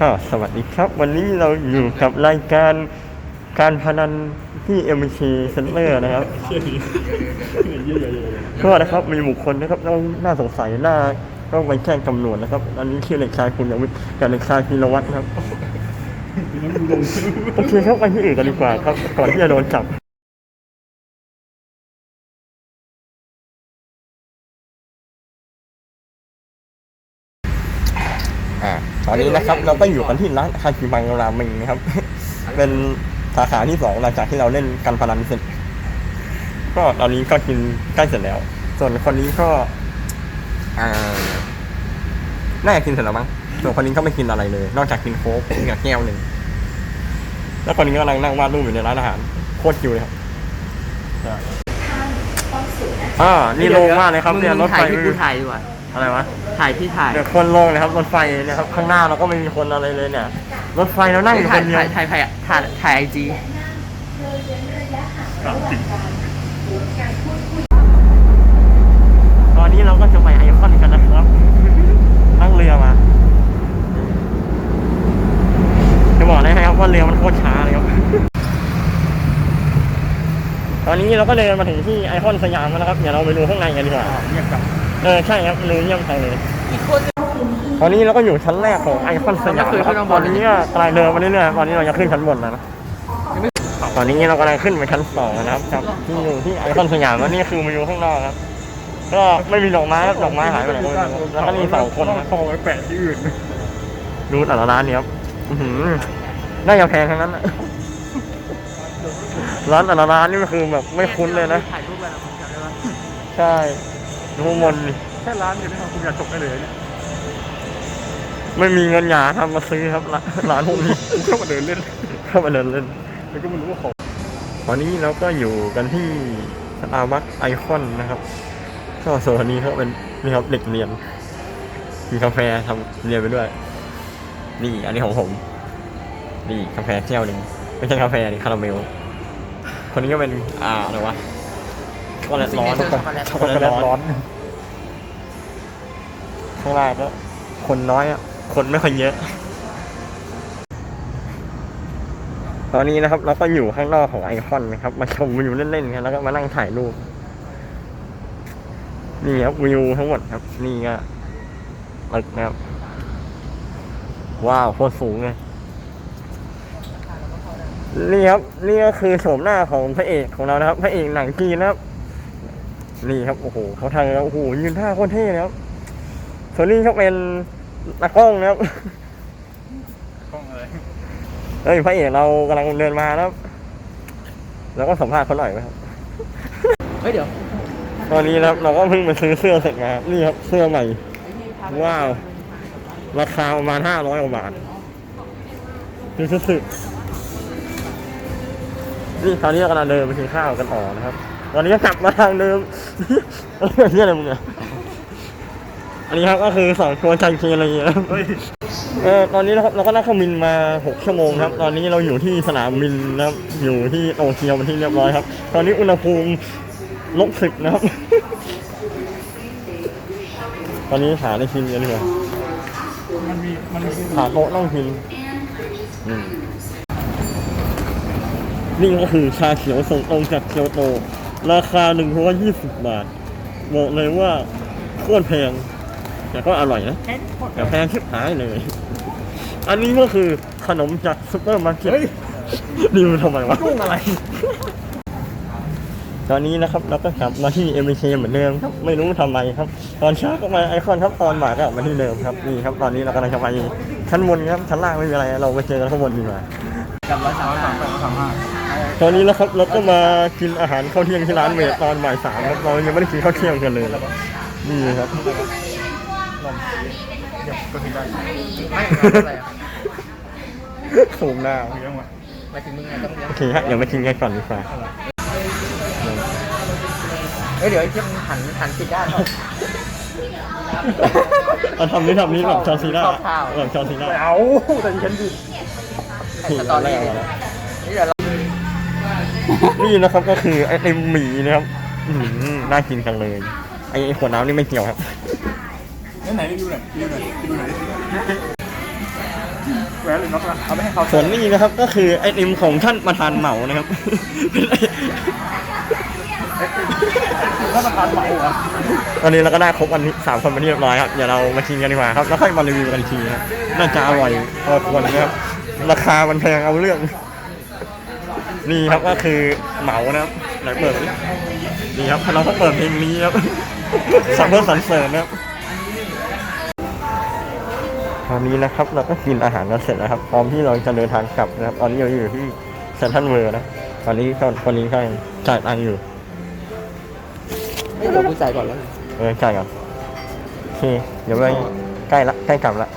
ก็สวัสดีครับ วันนี้เราอยู่กับรายการการพนันที่ MBC Center นะครับ ก็นะครับมีบุคคลนะครับต้องน่าสงสัยน่าต้องไปแจ้งตำรวจนะครับ อันนี้ชื่อเด็กชายคุณยวิทย์กับเด็กชายพีรวัตรครับโอเคครับไปที่อื่นกันดีกว่าครับ ก่อนที่จะโดนจับ อ่าตอนนี้นะครับเราก็อยู่กันที่ร้านคาคิมังราเมงนะครับ เป็นสาขาที่สองหลังจากที่เราเล่นการพนันเสร็จ ก็ตอนนี้ก็กินใกล้เสร็จแล้ว ส่วนคนนี้ก็อ่าน่าจะกินเสร็จแล้วมั้งส่วนคนนี้ก็ไม่กินอะไรเลย นอกจากกินโค้กกินกับแก้วหนึ่งแล้วคนนี้กำลังนั่งวาดรูปอยู่ในร้านอาหารโคตรคิวเลยครับอ่านี่โล่งมากเลยครับเนี่ยรถไฟถ่ายที่กูถ่ายดีกว่า อะไรวะถ่ายที่ถ่ายเดี๋ยวคนลงเลยครับรถไฟเนะครับข้างหน้าเราก็ไม่มีคนอะไรเลยเนี่ย รถไฟเรานั่งอยู่คถ่ายนเดียวถ่ายถ่ายถ่ายถ่ายถ่ายไอจีตอนนี้เราก็จะไปไอคอนกันนะครับนั่งเรือมาจะบอกเลยนะครับว่าเรือมันโคตรช้าเลยครับ ตอนนี้เราก็เดินมาถึงที่ไอคอนสยามแล้วนะครับเดี๋ยวเราไปดูข้างในกันดีกว่า เงียบกับ เออใช่ครับลืมเยี่ยมไปเลยอีกคนตอนนี้เราก็อยู่ชั้นแรกของไอคอนสยามนะครับตอนนี้ก็กำลังเดินมาเรื่อยๆตอนนี้เราจะขึ้นชั้นบนแล้วนะตอนนี้เรากำลังขึ้นไปชั้นสองนะครับครับที่อยู่ที่ไอคอนสยามแล้วนี่คือวิวข้างนอกครับ ก็ไม่มีดอกไม้ครับดอกไม้หายไปไหนก็ไม่รู้แล้วก็มีสองคนนะทองไปแปะที่อื่นดูแต่ละร้านเนี่ยครับอื้อหือน่าจะแพงทั้งนั้นอะร้านแต่ละร้านนี่ก็คือแบบไม่คุ้นเลยนะถ่ายรูปกั นนะผมจำได้ว่าใช่ดูข้างบนดิแค่ร้านเดียวนี่คุณอยากจบได้เลยเนี่ยไม่มีเงินหยาทำมาซื้อครับร้านร้านพวกนี้กูเข้ามาเดินเล่นเข้ามาเดินเล่นแล้วก็ไม่รู้ว่าของตอนนี้เราก็อยู่กันที่สตาร์บัคไอคอนนะครับก็ส่วนอันนี้เขาเป็นนี่ครับเด็กเรียนมีกาแฟทำเรียนไปด้วย นี่อันนี้ของผม นี่กาแฟแก้วหนึ่งไม่ใช่กาแฟนี่คาราเมล คนนี้ก็เป็นอ่าอะไรวะช็อกโกแลตร้อนช็อกโกแลตช็อกโกแลตร้อน ข้างล่างก็คนน้อยอะ คนไม่ค่อยเยอะ ตอนนี้นะครับ เราก็อยู่ข้างนอกของไอคอนนะครับ มาชมวิวเล่นๆกันแล้วก็มานั่งถ่ายรูป นี่ครับวิวทั้งหมดครับ นี่ก็ตึกนะครับ ว้าวโคตรสูงเลยนี่ครับนี่ก็คือโฉมหน้าของพระเอกของเรานะครับ พระเอกหนังจีนนะครับ นี่ครับ โอ้โหเขาทางแล้วโอ้โหยืนท่าโคตรเท่เลยครับ ส่วนนี้เขาเป็นตากกล้องนะครับกล้องอะไรเฮ้ยพระเอกเรากำลังเดินมานะครับแล้วก็สัมภาษณ์เขาหน่อยไหมครับเฮ้ยเดี๋ยวตอนนี้นะครับเราก็เพิ่งไปซื้อเสื้อเสร็จมานี่ครับเสื้อใหม่ ว้าว ราคาประมาณห้าร้อยกว่าบาทดูสุดๆนี่ตอนนี้กำลังเดินไปกินข้าวกันต่อนะครับ ตอนนี้ก็กลับมาทางเดิมเฮียอะไรมึงอะ อันนี้ครับก็คือสองตัวชันเคอะไรอย่างเงี้ยครับเฮ้ยเออตอนนี้นะครับเราก็นั่งเครื่องบินมา6ชั่วโมงครับ ตอนนี้เราอยู่ที่สนามบินนะครับอยู่ที่โตเกียวเป็นที่เรียบร้อยครับ ตอนนี้อุณหภูมิลบสิบนะครับ ตอนนี้หาได้กินกันดีกว่ามันมีมันมีหาโต๊ะนั่งกินอืมนี่ก็คือชาเขียวส่งตรงจากเกียวโต ราคา120บาท บอกเลยว่าโคตรแพง แต่ก็อร่อยนะแค่โคตรแต่แพงชิบหายเลย อันนี้ก็คือขนมจากซุปเปอร์มาร์เก็ตเฮ้ยนี่มันทำไมวะยุ่งอะไร ตอนนี้นะครับเราก็กลับมาที่ m อ k เหมือนเดิมครับ ไม่รู้ทำไมครับ ตอนเช้าก็มาไอคอนครับ ตอนบ่ายก็กลับมาที่เดิมครับนี่ครับตอนนี้เรากำลังจะไปชั้นบนครับชั้นล่างไม่มีอะไรเราไปเจอกันข้างบนดีกว่ากับร้อยสามสามแปดสามห้าตอนนี้นะครับเราก็มากินอาหารข้าวเที่ยงที่ร้านเวทตอนบ่ายสามครับเรายังไม่ได้กินข้าวเที่ยงกันเลยนี่ครับ เดี๋ยวก็ทิ้งได้ไม่อะไรอะสูงหน้าเลี้ยงมาหมายถึงมึงไงต้องเลี้ยงโอเคฮะเดี๋ยวมากินกันก่อนดีกว่าเฮ้ยเดี๋ยวไอ้เทียมงหันหันผิดด้านเปล่าเอาทำนี้ทำนี้แบบจอร์ซีน่าชอบข้าวแบบจอร์ซีน่าเอาแต่ฉันดินี่สตอรี่แรกมาแล้วนี่เดี๋ยวเรานี่นะครับก็คือไอติมหมีนะครับอื้อหือน่ากินจังเลย ไอไอ้ขวดน้ำนี่ไม่เกี่ยวครับ ไหนไหนดูหน่อยดูหน่อยดูหน่อยแหวนหรือน็อกนะเอาไปให้เขาส่วนนี้นะครับก็คือไอติมของท่านประธานเหมานะครับถ้าประธานเหมาอะตอนนี้เราก็ได้ครบวันนี้สามคนไปนที่เรียบร้อยครับเดี๋ยวเรามาชิมกันดีกว่าครับแล้วค่อยมารีวิวกันอีกทีครับน่าจะอร่อยพอควรนะครับราคามันแพงเอาเรื่อง นี่ครับก็คือเหมานะครับไหนเปิดสินี่ครับเราก็เปิดเพลงนี้ครับสัมเพื่อสรรเสริญนะครับ ตอนนี้นะครับเราก็กินอาหารกันเสร็จแล้วครับพร้อมที่เราจะเดินทางกลับนะครับตอนนี้เราอยู่ที่เซนทรัลเวิร์นะตอนนี้ก็คนนี้ก็ยังจ่ายตังค์อยู่เฮ้ยเดี๋ยวกูจ่ายก่อนแล้ว เออจ่ายก่อนโอเคเดี๋ยวไปใกล้ละใกล้กลับละ